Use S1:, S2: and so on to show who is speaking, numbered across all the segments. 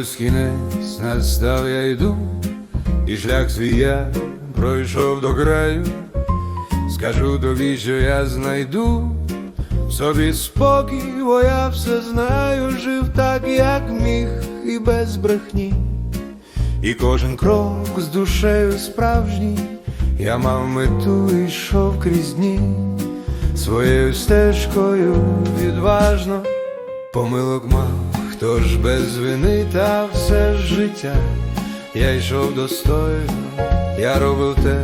S1: ось кінець настав я йду, і шлях свій я пройшов до краю. Скажу тобі, що я знайду собі спокій, бо я все знаю, жив так, як міг, і без брехні. І кожен крок з душею справжній, я мав мету і йшов крізь дні, своєю стежкою відважно, помилок мав, хто ж без вини та все життя, я йшов достойно, я робив те,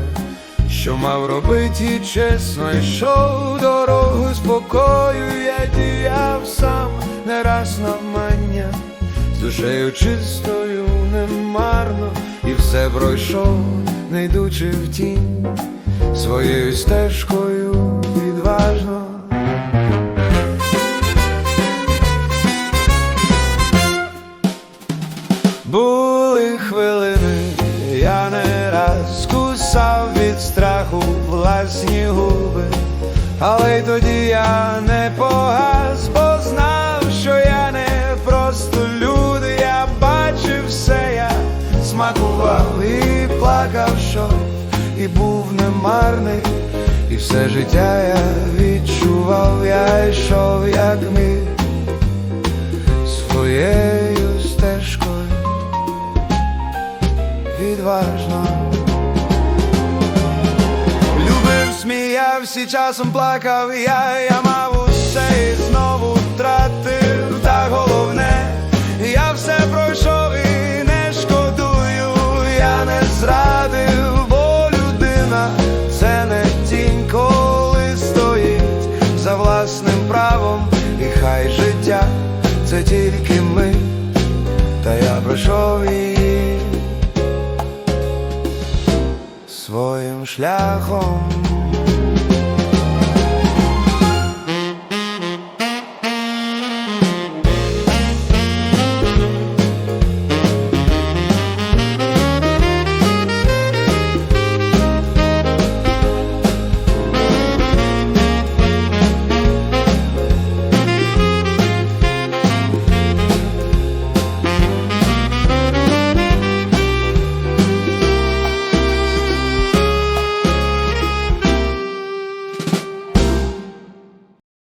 S1: що мав робити, чесно йшов дорогу спокою, я діяв сам не раз навмання, з душею чистою немарно, і все пройшов, не йдучи в тінь, своєю стежкою я не раз кусав від страху власні губи, але й тоді я не погас, бо знав, що я не просто люди, я бачив все, я смакував і плакав, що і був немарний, і все життя я відчував, я йшов, як міг своєю стежкою. Відважно. Сміявся, часом плакав я, я мав усе і знову втратив, та головне, я все пройшов і не шкодую, я не зрадив, бо людина це не тінь, коли стоїть за власним правом, і хай життя це тільки ми, та я пройшов її своїм шляхом.